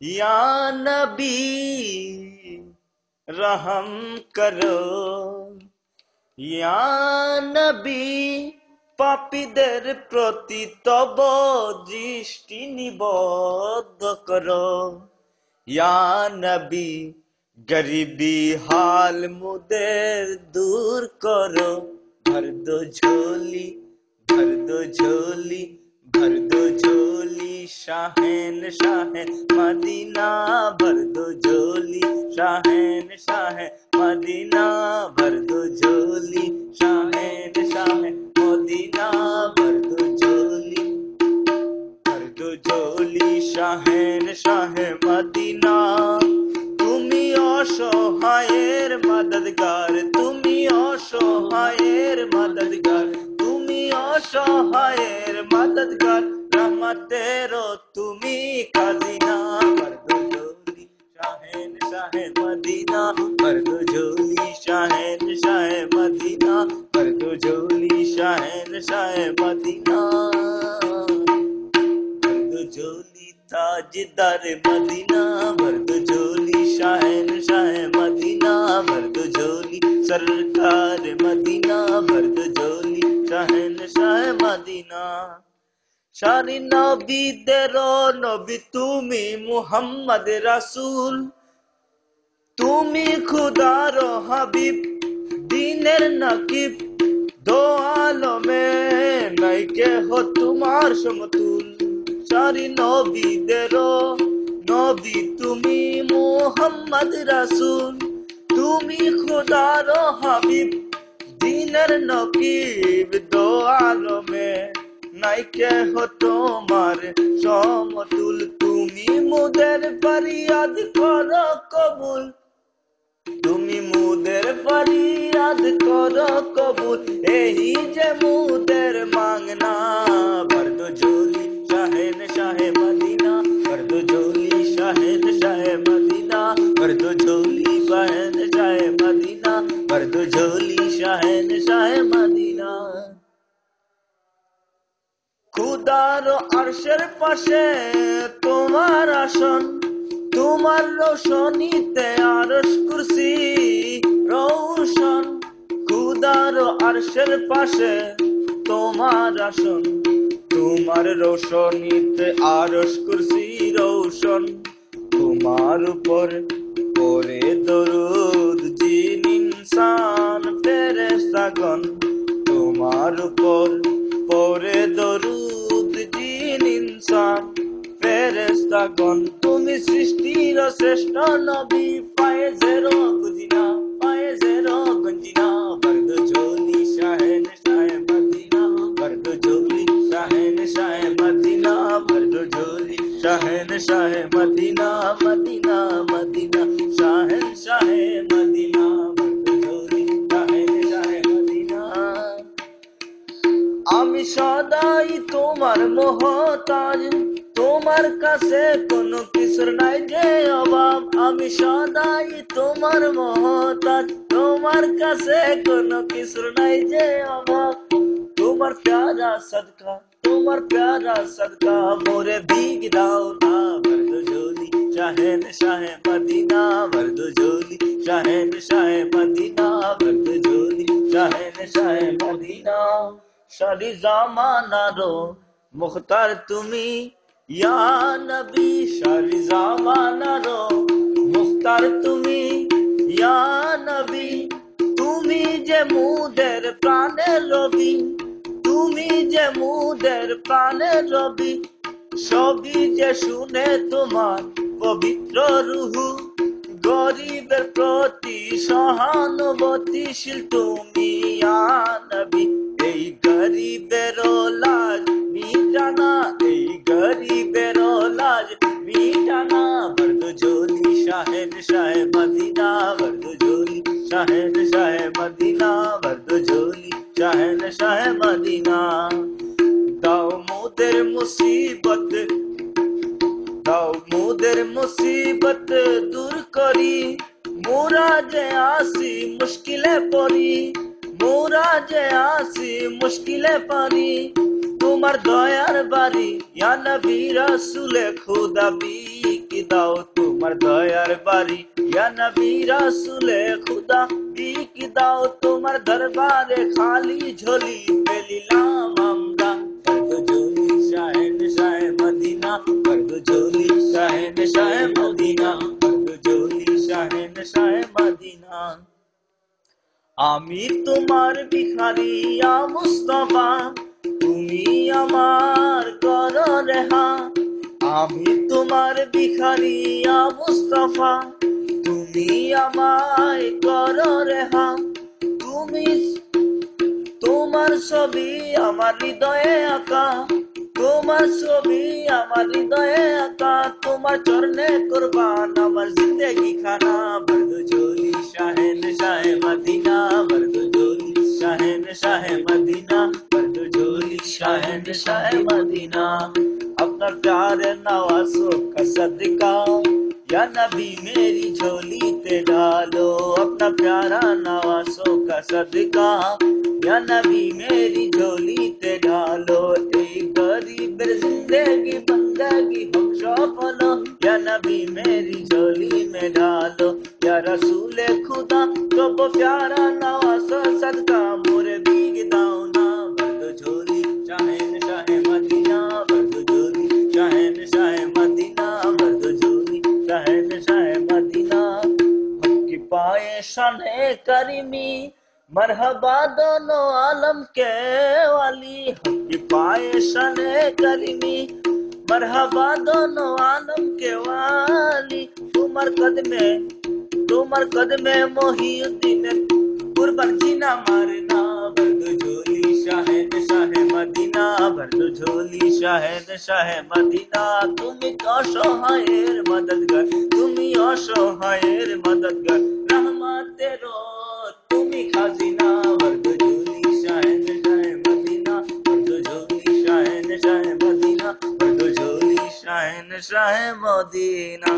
या नबी रहम करो ইয়া নবী পাপীদের প্রতি তব দৃষ্টি নিবদ্ধ করো ইয়া নবী গরিবি হাল মুদের দূর করো ভর দো ঝোলি ভর দো ঝোলি ভর দো ঝোলি শাহেন শাহেন মদিনা ভর দো ঝোলি শাহেন শাহেন মদিনা ভর দো ঝোলি শাহেন শাহেন মদিনা ভর দো ঝোলি ভর দো ঝোলি শাহেন শাহে মদিনা তুমি অসহায়ের মদদগার তুমি অসহায়ের মদদগার তুমি অসহায়ের মদদগার রহমতের তুমি খাজিনা মর্দ জোলি শাহেন শাহে মদিনা মর্দ জোলি শাহেন শাহে মদিনা মর্দ জোলি শাহেন শাহে মদিনা মর্দ জোলি ताजदार मदीना मर्द झोली शाहन शाह मदीना मर्द झोली सरकार मदीना मर्द झोली शाहन शाह मदीना সারি নবীদের নবী তুমি মুহাম্মদ রাসূল। তুমি খুদার হাবিব, দিনের নাকিব। দো আলমে নাইকে হো তোমার সমতুল। সারি নবীদের নবী তুমি মুহাম্মদ রাসূল। তুমি খুদার হাবিব, দিনের নকিব। দো আলমে নাইকে হো তোমার। সমতুল তুমি মুদের ফরিয়াদ করো কবুল। তুমি মুদের ফরিয়াদ করো কবুল। এই যে মুদের মাংনা বর্দ ঝোলি শাহেন শাহে মদিনা বর্দ ঝোলি শাহেন শাহে মদিনা বর্দ আরশের পাশে তোমার আসন, তোমার রোশনীতে আরশ কুরসি রৌশন। খুদার আরশের পাশে তোমার আসন, তোমার রোশনীতে আরশ কুরসি রৌশন। তোমার উপর পরে দরুদ, জিন, ইনসান, ফেরেশতাগণ। তোমার উপর পরে দরুদ ফেরেশতাগণ তুমি সৃষ্টির শ্রেষ্ঠ নবী পায়েজের গুজিনা পায়েজের গঞ্জিনা। বর্গ জোলি শাহেন শাহে মদিনা বর্গ জোলি শাহেন শাহে মদিনা বর্গ জোলি শাহেন শাহে মদিনা আমি সদাই তোমার মহতাজ তোমার কাছে কোনো কিছুর নাই যে অভাব আমি সদাই তোমার মহতাজ তোমার কাছে কোনো কিছুর নাই যে অভাব তোমার প্যারা সদকা তোমার প্যারা সদকা মোরে ভীগ দাও না বর্দ ঝোলি শাহেন শাহে মদিনা বর্দ ঝোলি শাহেন শাহে মদিনা বর্দ ঝোলি শাহেন শাহে মদিনা সারি জামানারো মুখতার তুমি। ইয়া নবী সারি জামানারো মুখতার তুমি। ইয়া নবী, তুমি যে মুদের প্রাণের রবি, তুমি যে মুদের প্রাণের রবি, সবই যে শুনে তোমার পবিত্র রুহু। গরিবের প্রতি সহানুভূতিশীল তুমি, ইয়া নবী, এই গরিবের লাজ মিটানা এই গরিবের লাজ মিটানা বর্দ ঝোলি শাহেদ শাহে মদিনা বর্দ ঝোলি শাহেদ শাহে মদিনা বর্দ ঝোলি শাহেদ শাহে মদিনা দাও মোদের মুসিবত দাও মোদের মুসিবত দূর করি মোরা যে আসি মুশকিলে পড়ি মোরা যে আসি মুশকিলে পারি তোমার দয়ার বাড়ি। ইয়া নবী রাসূলে খুদা বিকি দাও তোমার দয়ার বাড়ি। ইয়া নবী রাসূলে খুদা বিকি দাও তোমার দরবারে খালি ঝোলি পেলিলাম আমরা। করদো ঝোলি শাহেন শাহ মদিনা করদো ঝোলি শাহেন শাহ মদিনা করদো ঝোলি শাহেন শাহ মদিনা। আমি তোমার ভিখারিয়া মুস্তফা। তুমি আমার কর রেহা আমি তোমার ভিখারিয়া মুস্তফা। তুমি আমায় কর রেহা তুমি তোমার ছবি আমার হৃদয়ে আঁকা। তোমার ছবি আমার হৃদয়ে আঁকা তোমার চরণে কোরবান আমার জিন্দেগি খানা বর্দ জোলি শাহেন শাহে মদিনা বর্দ জোলি শাহেন শাহে মদিনা বর্দ জোলি শাহেন শাহে মদিना अपना प्यार नवाजो का सदका या नबी मेरी झोली ते डालो अपना प्यारा नवाजो का सदका या नबी मेरी झोली ते डालो करीमी। मरहबा दोनों आलम के वाली। हम पाए शाने करीमी। मरहबा दोनों आलम के वाली। तुमर कदमे तुमर कदमे मोहिउद्दीन कुर्बान जीना मारना बंद जोली शाहे মদিনা ভর্দু ঝোলি শাহেদ শাহে মদিনা তুমি অসহায়ের মদদগার তুমি অসহায়ের মদদগার রহমতের তুমি খাজিনা ভর্দু ঝোলি শাহেদ শাহে মদিনা ভর্দু ঝোলি শাহেদ শাহে মদিনা ভর্দু ঝোলি শাহেদ শাহে মদিনা